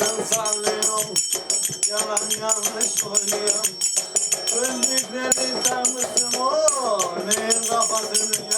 Yaptın sallıyorum Yalan yanlış oynuyorum. Önlükleri takmışım o Neyin kafasını